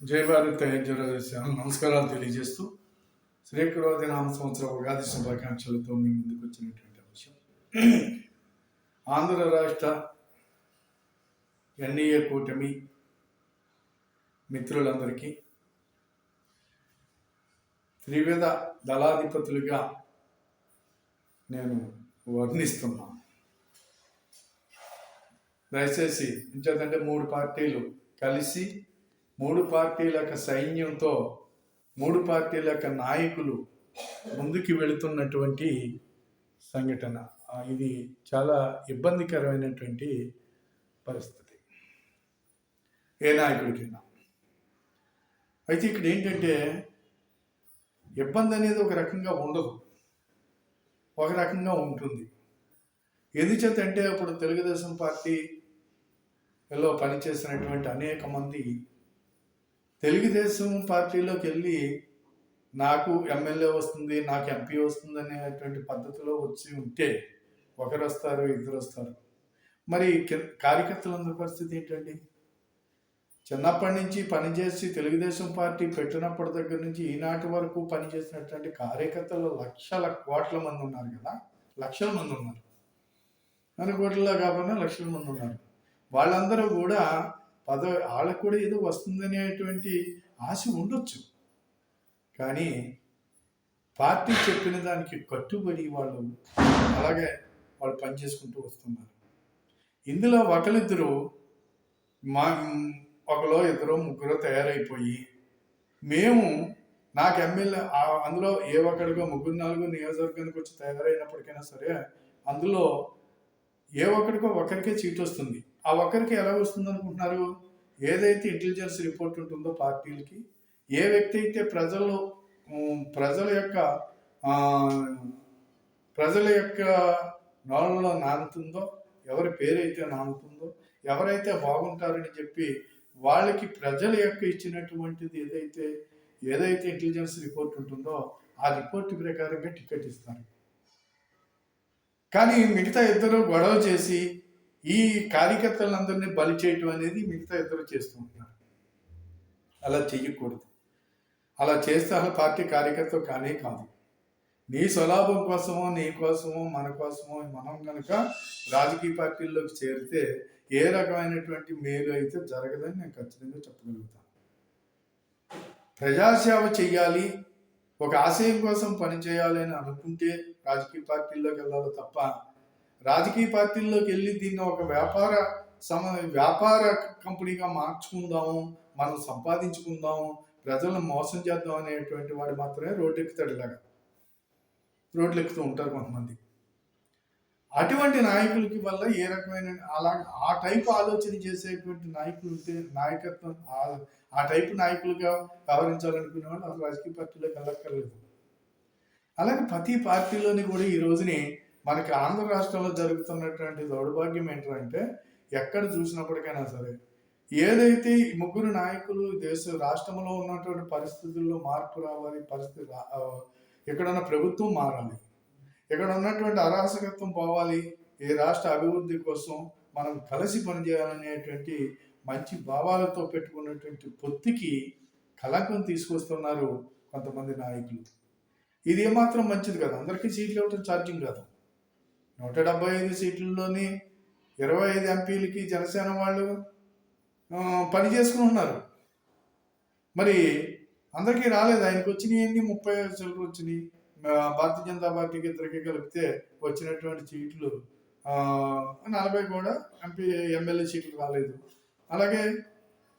జై భారత్ నమస్కారాలు తెలియజేస్తూ శ్రీకరోధి నామ సంవత్సర ఉగాది శుభాకాంక్షలతో మీ ముందుకు వచ్చినటువంటి అంశం. ఆంధ్ర రాష్ట్ర ఎన్డీఏ కూటమి మిత్రులందరికీ త్రివిధ దళాధిపతులుగా నేను వర్ణిస్తున్నాను దయచేసి ఇంచేతంటే మూడు పార్టీలు కలిసి మూడు పార్టీల యొక్క సైన్యంతో మూడు పార్టీల యొక్క నాయకులు ముందుకు వెళుతున్నటువంటి సంఘటన. ఇది చాలా ఇబ్బందికరమైనటువంటి పరిస్థితి. ఏ నాయకుడికైనా అయితే ఇక్కడ ఏంటంటే ఇబ్బంది అనేది ఒక రకంగా ఉండదు. ఒక రకంగా ఉంటుంది. ఎందుచేత అంటే ఇప్పుడు తెలుగుదేశం పార్టీలో పనిచేసినటువంటి అనేక మంది తెలుగుదేశం పార్టీలోకి వెళ్ళి నాకు ఎమ్మెల్యే వస్తుంది నాకు ఎంపీ వస్తుంది అనేటువంటి పద్ధతిలో వచ్చి ఉంటే ఒకరు వస్తారు ఇద్దరు వస్తారు. మరి కార్యకర్తలందరి పరిస్థితి ఏంటండి? చిన్నప్పటి నుంచి పనిచేసి తెలుగుదేశం పార్టీ పెట్టినప్పటి దగ్గర నుంచి ఈనాటి వరకు పనిచేసినటువంటి కార్యకర్తలు లక్షల కోట్ల మంది ఉన్నారు కదా లక్షల మంది ఉన్నారు. మన కోట్లలో కాకుండా లక్షల మంది ఉన్నారు. వాళ్ళందరూ కూడా పదవి వాళ్ళకు కూడా ఏదో వస్తుందనేటువంటి ఆశ ఉండొచ్చు. కానీ పార్టీ చెప్పిన దానికి కట్టుబడి వాళ్ళు అలాగే వాళ్ళు పనిచేసుకుంటూ వస్తున్నారు. ఇందులో ఒకరిద్దరు మా ఒకలో ఇద్దరు ముగ్గురు తయారైపోయి మేము నాకు ఎమ్మెల్యే అందులో ఏ ఒక్కడిగో ముగ్గురు నాలుగు నియోజకవర్గానికి వచ్చి తయారైనప్పటికైనా సరే అందులో ఏ ఒక్కడికో ఒకరికే చీట్ వస్తుంది. ఆ ఒక్కరికి ఎలా వస్తుంది అనుకుంటున్నారు ఏదైతే ఇంటెలిజెన్స్ రిపోర్ట్ ఉంటుందో పార్టీలకి ఏ వ్యక్తి అయితే ప్రజలు ప్రజల యొక్క ప్రజల యొక్క నోళ్ళలో నానుతుందో ఎవరి పేరైతే నానుతుందో ఎవరైతే బాగుంటారని చెప్పి వాళ్ళకి ప్రజల యొక్క ఇచ్చినటువంటిది ఏదైతే ఏదైతే ఇంటెలిజెన్స్ రిపోర్ట్ ఉంటుందో ఆ రిపోర్ట్ ప్రకారంగా టికెట్ ఇస్తారు. కానీ మిగతా ఇద్దరు గొడవ చేసి ఈ కార్యకర్తలందరినీ బలి చేయటం అనేది మిగతా ఇద్దరు చేస్తూ ఉంటారు అలా చెయ్యకూడదు. అలా చేస్తే అలా పార్టీ కార్యకర్త కానే కాదు. నీ స్వలాభం కోసమో నీ కోసమో మన కోసమో మనం కనుక రాజకీయ పార్టీల్లోకి చేరితే ఏ రకమైనటువంటి మేలు అయితే జరగదని నేను ఖచ్చితంగా చెప్పగలుగుతాను. ప్రజాసేవ చెయ్యాలి. ఒక ఆశయం కోసం పనిచేయాలి అని అనుకుంటే రాజకీయ పార్టీల్లోకి వెళ్ళాలి తప్ప రాజకీయ పార్టీల్లోకి వెళ్ళి దీన్ని ఒక వ్యాపార సమ వ్యాపార కంపెనీగా మార్చుకుందాము మనం సంపాదించుకుందాము ప్రజలను మోసం చేద్దాం అనేటువంటి వాడు మాత్రమే రోడ్లు ఎక్కుతాడు ఇలాగా. రోడ్లు ఎక్కుతూ ఉంటారు కొంతమంది. అటువంటి నాయకులకి వల్ల ఏ రకమైన అలా ఆ టైపు ఆలోచన చేసేటువంటి నాయకులు ఉంటే నాయకత్వం ఆ- టైపు నాయకులుగా వ్యవహరించాలనుకునే వాళ్ళు అసలు రాజకీయ పార్టీలోకి వెళ్ళక్కర్లేదు. అలాగే ప్రతి పార్టీలోని కూడా ఈ రోజుని మనకి ఆంధ్ర రాష్ట్రంలో జరుగుతున్నటువంటి దౌర్భాగ్యం ఏంటంటే ఎక్కడ చూసినప్పటికైనా సరే ఏదైతే ఈ ముగ్గురు నాయకులు దేశ రాష్ట్రంలో ఉన్నటువంటి పరిస్థితుల్లో మార్పు రావాలి పరిస్థితి రా- ఎక్కడున్న ప్రభుత్వం మారాలి ఇక్కడ ఉన్నటువంటి అరాచకత్వం పోవాలి ఈ రాష్ట్ర అభివృద్ధి కోసం మనం కలిసి పనిచేయాలనేటువంటి మంచి భావాలతో పెట్టుకున్నటువంటి పొత్తికి కలంకం తీసుకొస్తున్నారు కొంతమంది నాయకులు. ఇది ఏమాత్రం మంచిది కాదు. అందరికీ సీట్లు ఇవ్వటం ఛార్జింగ్ కాదు. నూట డెబ్బై ఐదు సీట్లలోని ఇరవై ఐదు ఎంపీలకి జనసేన వాళ్ళు పని చేసుకుని ఉన్నారు మరి అందరికీ రాలేదు. ఆయనకు వచ్చినాయి ముప్పై ఐదు సీట్లు వచ్చినాయి. భారతీయ జనతా పార్టీకి ఇద్దరికి కలిపితే వచ్చినటువంటి సీట్లు నలభై కూడా ఎంపీ ఎమ్మెల్యే సీట్లు రాలేదు. అలాగే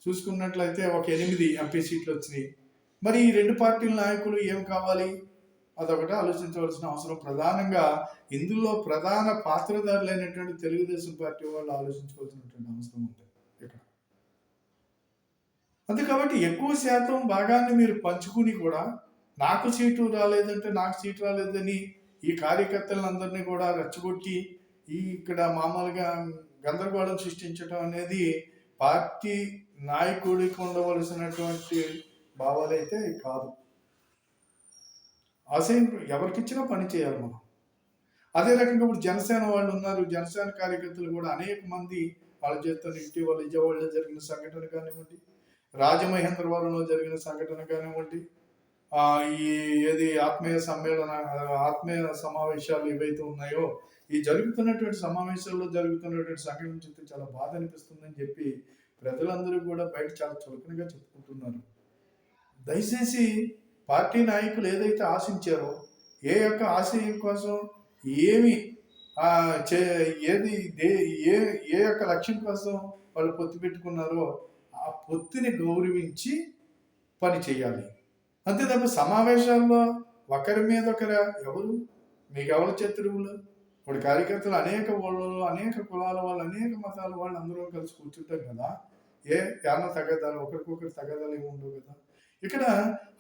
చూసుకున్నట్లయితే ఒక ఎనిమిది ఎంపీ సీట్లు వచ్చినాయి. మరి ఈ రెండు పార్టీల నాయకులు ఏం కావాలి? అదొకటి ఆలోచించవలసిన అవసరం. ప్రధానంగా ఇందులో ప్రధాన పాత్రధారులైనటువంటి తెలుగుదేశం పార్టీ వాళ్ళు ఆలోచించుకోవాల్సినటువంటి అవసరం ఉంది ఇక్కడ. అంతే కాబట్టి ఎక్కువ శాతం భాగాన్ని మీరు పంచుకుని కూడా నాకు సీటు రాలేదంటే నాకు సీటు రాలేదని ఈ కార్యకర్తలందరినీ కూడా రెచ్చగొట్టి ఈ ఇక్కడ మామూలుగా గందరగోళం సృష్టించడం అనేది పార్టీ నాయకుడికి ఉండవలసినటువంటి భావాలైతే కాదు. ఆశయం ఎవరికిచ్చినా పని చేయాలి మనం. అదే రకంగా ఇప్పుడు జనసేన వాళ్ళు ఉన్నారు. జనసేన కార్యకర్తలు కూడా అనేక మంది వాళ్ళ చేత ఇటీవల విజయవాడలో జరిగిన సంఘటన కానివ్వండి రాజమహేంద్రవరంలో జరిగిన సంఘటన కానివ్వండి ఈ ఏది ఆత్మీయ సమ్మేళన ఆత్మీయ సమావేశాలు ఏవైతే ఉన్నాయో ఈ జరుగుతున్నటువంటి సమావేశాల్లో జరుగుతున్నటువంటి సంఘటన చూస్తే చాలా బాధ అనిపిస్తుందని చెప్పి ప్రజలందరూ కూడా బయట చాలా చులకనగా చెప్పుకుంటున్నారు. దయచేసి పార్టీ నాయకులు ఏదైతే ఆశించారో ఏ యొక్క ఆశయం కోసం ఏమి చే ఏది దే ఏ ఏ యొక్క లక్ష్యం కోసం వాళ్ళు పొత్తు పెట్టుకున్నారో ఆ పొత్తుని గౌరవించి పని చేయాలి. అంతే తప్ప సమావేశాల్లో ఒకరి మీద ఒకరు ఎవరు? మీకు ఎవరు శత్రువులు? ఇప్పుడు కార్యకర్తలు అనేక వాళ్ళు అనేక కులాల వాళ్ళు అనేక మతాల వాళ్ళు అందరూ కలిసి కూర్చుంటారు కదా. ఏ ఏమన్నా తగ్గదాలు ఒకరికొకరు తగ్గదాలు ఏమి ఉండవు కదా. ఇక్కడ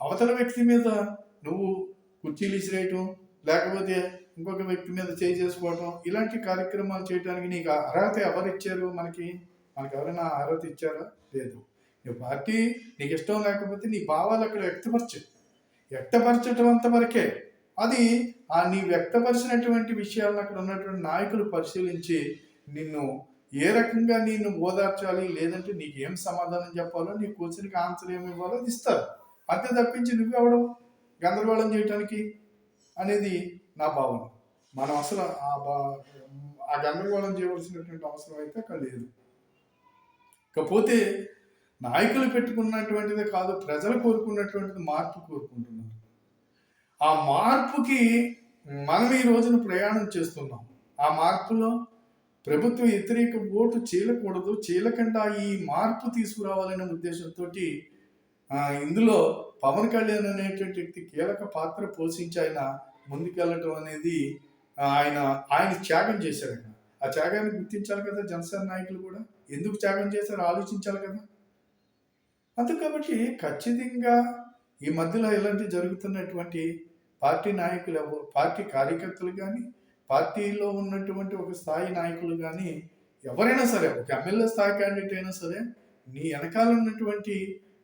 అవతల వ్యక్తి మీద నువ్వు కుర్చీలు ఇసిరేయటం లేకపోతే ఇంకొక వ్యక్తి మీద చేయి చేసుకోవటం ఇలాంటి కార్యక్రమాలు చేయడానికి నీకు అర్హత ఎవరు ఇచ్చారు మనకి? మనకి ఎవరైనా అర్హత ఇచ్చారా? లేదు. నీ పార్టీ నీకు ఇష్టం లేకపోతే నీ భావాలు అక్కడ వ్యక్తపరచు. వ్యక్తపరచటం అంతవరకే అది ఆ నీ వ్యక్తపరిచినటువంటి విషయాలను అక్కడ ఉన్నటువంటి నాయకులు పరిశీలించి నిన్ను ఏ రకంగా నేను ఓదార్చాలి? లేదంటే నీకు ఏం సమాధానం చెప్పాలో నీ క్వశ్చన్కి ఆన్సర్ ఏమి ఇవ్వాలో అది ఇస్తారు. అంతే తప్పించి నువ్వు అవడం గందరగోళం చేయటానికి అనేది నా భావన. మనం అసలు ఆ బా ఆ గందరగోళం చేయవలసినటువంటి అవసరం అయితే అక్కడ లేదు. ఇకపోతే నాయకులు పెట్టుకున్నటువంటిది కాదు ప్రజలు కోరుకున్నటువంటిది మార్పు కోరుకుంటున్నారు. ఆ మార్పుకి మనం ఈ రోజున ప్రయాణం చేస్తున్నాం. ఆ మార్పులో ప్రభుత్వ వ్యతిరేక ఓటు చీలకూడదు చీలకుండా ఈ మార్పు తీసుకురావాలనే ఉద్దేశంతో ఇందులో పవన్ కళ్యాణ్ అనేటువంటి వ్యక్తి కీలక పాత్ర పోషించి ఆయన ముందుకెళ్ళటం అనేది ఆయన ఆయన త్యాగం చేశారు ఆ త్యాగాన్ని గుర్తించాలి కదా జనసేన నాయకులు కూడా? ఎందుకు త్యాగం చేశారో ఆలోచించాలి కదా? అంతే కాబట్టి ఖచ్చితంగా ఈ మధ్యలో ఇలాంటి జరుగుతున్నటువంటి పార్టీ నాయకులు పార్టీ కార్యకర్తలు కానీ పార్టీలో ఉన్నటువంటి ఒక స్థాయి నాయకులు కానీ ఎవరైనా సరే ఒక ఎమ్మెల్యే స్థాయి క్యాండిడేట్ అయినా సరే నీ వెనకాల ఉన్నటువంటి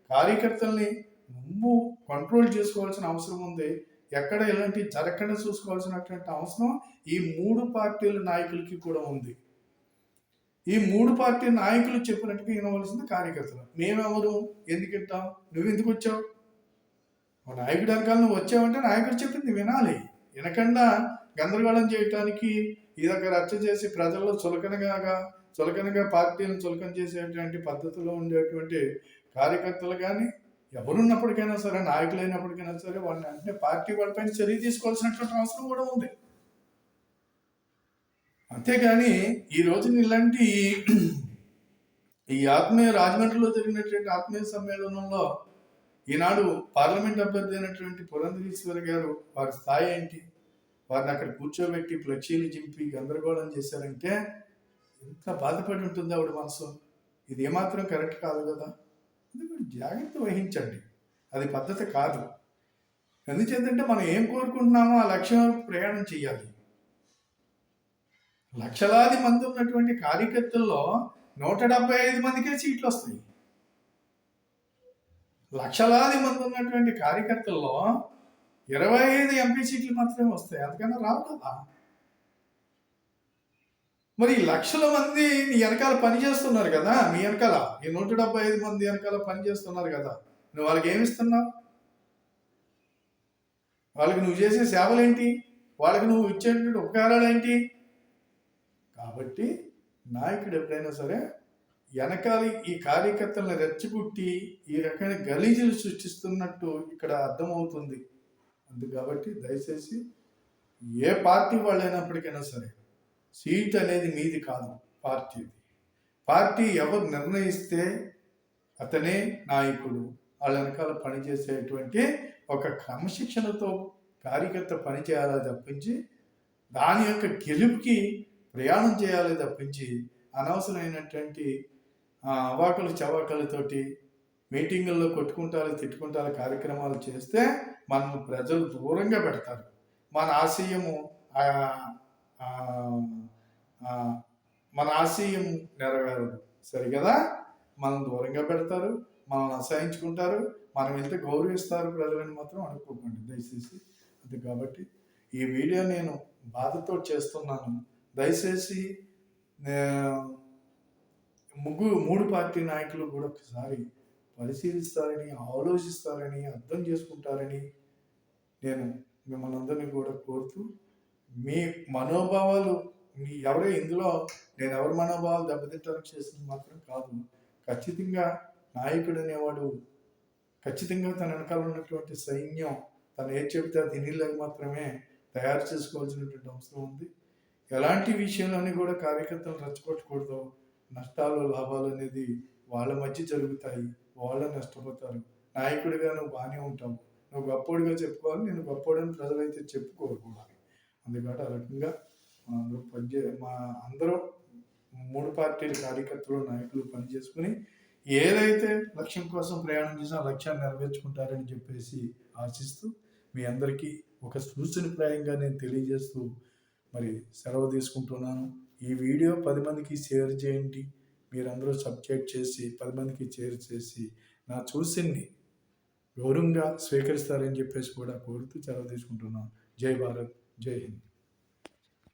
కార్యకర్తల్ని నువ్వు కంట్రోల్ చేసుకోవాల్సిన అవసరం ఉంది. ఎక్కడ ఇలాంటి జరగకుండా చూసుకోవాల్సినటువంటి అవసరం ఈ మూడు పార్టీల నాయకులకి కూడా ఉంది. ఈ మూడు పార్టీ నాయకులు చెప్పినట్టుగా వినవలసింది కార్యకర్తలు. మేమెవరు? ఎందుకు వింటాం నువ్వు ఎందుకు వచ్చావు నాయకుడు వెనకాల నువ్వు వచ్చావంటే నాయకుడు చెప్పింది వినాలి. వినకుండా గందరగోళం చేయటానికి ఈ దగ్గర రచ్చ చేసి ప్రజల్లో చులకనగా చులకనగా పార్టీలను చులకన చేసేటువంటి పద్ధతిలో ఉండేటువంటి కార్యకర్తలు కానీ ఎవరున్నప్పటికైనా సరే నాయకులైనప్పటికైనా సరే వాళ్ళని అంటే పార్టీ వాళ్ళపైన చర్య తీసుకోవాల్సినటువంటి అవసరం కూడా ఉంది. అంతేగాని ఈ రోజున ఇలాంటి ఈ ఆత్మీయ రాజమండ్రిలో జరిగినటువంటి ఆత్మీయ సమ్మేళనంలో ఈనాడు పార్లమెంట్ అభ్యర్థి అయినటువంటి పురంధరీశ్వరి గారు వారి స్థాయి ఏంటి? వారిని అక్కడ కూర్చోబెట్టి ప్లచీలు చింపి గందరగోళం చేశారంటే ఎంత బాధపడి ఉంటుంది ఆవిడ మనసు. ఇది ఏమాత్రం కరెక్ట్ కాదు కదా. అందుకని జాగ్రత్త వహించండి. అది పద్ధతి కాదు. ఎందుచేతంటే మనం ఏం కోరుకుంటున్నామో ఆ లక్ష్యం వరకు ప్రయాణం చేయాలి. లక్షలాది మంది ఉన్నటువంటి కార్యకర్తల్లో నూట డెబ్బై ఐదు మందికే సీట్లు వస్తాయి. లక్షలాది మంది ఉన్నటువంటి కార్యకర్తల్లో ఇరవై ఐదు ఎంపీ సీట్లు మాత్రమే వస్తాయి. అందుకన్నా రావు కదా. మరి ఈ లక్షల మంది నీ వెనకాల పని చేస్తున్నారు కదా. మీ వెనకాల ఈ నూట డెబ్బై ఐదు మంది వెనకాల పని చేస్తున్నారు కదా. నువ్వు వాళ్ళకి ఏమి ఇస్తున్నావు? వాళ్ళకి నువ్వు చేసే సేవలు ఏంటి వాళ్ళకి నువ్వు ఇచ్చేటువంటి ఉపకారాలు ఏంటి కాబట్టి నాయకుడు ఎప్పుడైనా సరే వెనకాలి ఈ కార్యకర్తలను రెచ్చగొట్టి ఈ రకమైన గలీజులు సృష్టిస్తున్నట్టు ఇక్కడ అర్థమవుతుంది. అందు కాబట్టి దయచేసి ఏ పార్టీ వాళ్ళైనప్పటికైనా సరే సీట్ అనేది మీది కాదు పార్టీది పార్టీ ఎవరు నిర్ణయిస్తే అతనే నాయకుడు. వాళ్ళ వెనకాల పనిచేసేటువంటి ఒక క్రమశిక్షణతో కార్యకర్త పనిచేయాలి తప్పించి దాని యొక్క గెలుపుకి ప్రయాణం చేయాలి తప్పించి అనవసరమైనటువంటి ఆ, చవాకలతోటి మీటింగుల్లో కొట్టుకుంటారు తిట్టుకుంటారు కార్యక్రమాలు చేస్తే మనం ప్రజలు దూరంగా పెడతారు. మన ఆశయము మన ఆశయం నెరవేరదు. సరే కదా? మనం దూరంగా పెడతారు మనల్ని అసహించుకుంటారు మనం ఎంత గౌరవిస్తారు ప్రజలని మాత్రం అనుకోకండి దయచేసి అది కాబట్టి ఈ వీడియో నేను బాధతో చేస్తున్నాను. దయచేసి ముగ్గురు మూడు పార్టీ నాయకులు కూడా ఒకసారి పరిశీలిస్తారని ఆలోచిస్తారని అర్థం చేసుకుంటారని నేను మిమ్మల్ని అందరినీ కూడా కోరుతూ మీ మనోభావాలు మీ ఎవరో ఇందులో నేను ఎవరి మనోభావాలు దెబ్బతింటానికి చేసింది మాత్రం కాదు. ఖచ్చితంగా నాయకుడు అనేవాడు ఖచ్చితంగా తన వెనకాల ఉన్నటువంటి సైన్యం తను ఏది చెబితే అది మాత్రమే తయారు చేసుకోవాల్సినటువంటి అవసరం ఉంది. ఎలాంటి విషయంలోని కూడా కార్యకర్తలు రచ్చగొట్టకూడదు. నష్టాలు లాభాలు అనేది వాళ్ళ మధ్య జరుగుతాయి. వాళ్ళే నష్టపోతారు. నాయకుడిగా నువ్వు బాగానే ఉంటావు. నువ్వు గొప్పోడిగా చెప్పుకోవాలి నేను గొప్పోడని ప్రజలైతే చెప్పుకోరు కూడా. అందుకని ఆ రకంగా మా అందరూ పనిచే మా అందరూ మూడు పార్టీల కార్యకర్తలు నాయకులు పనిచేసుకుని ఏదైతే లక్ష్యం కోసం ప్రయాణం చేసినా లక్ష్యాన్ని నెరవేర్చుకుంటారని చెప్పేసి ఆశిస్తూ మీ అందరికీ ఒక సూచనప్రాయంగా నేను తెలియజేస్తూ మరి సెలవు తీసుకుంటున్నాను. ఈ వీడియో పది మందికి షేర్ చేయండి. మీరందరూ సబ్జెక్ట్ చేసి పది మందికి షేర్ చేసి నా చూసింది గౌరవంగా స్వీకరిస్తారని చెప్పేసి కూడా కోరుతూ సెలవు తీసుకుంటున్నాను జై భారత్ జై హింద్.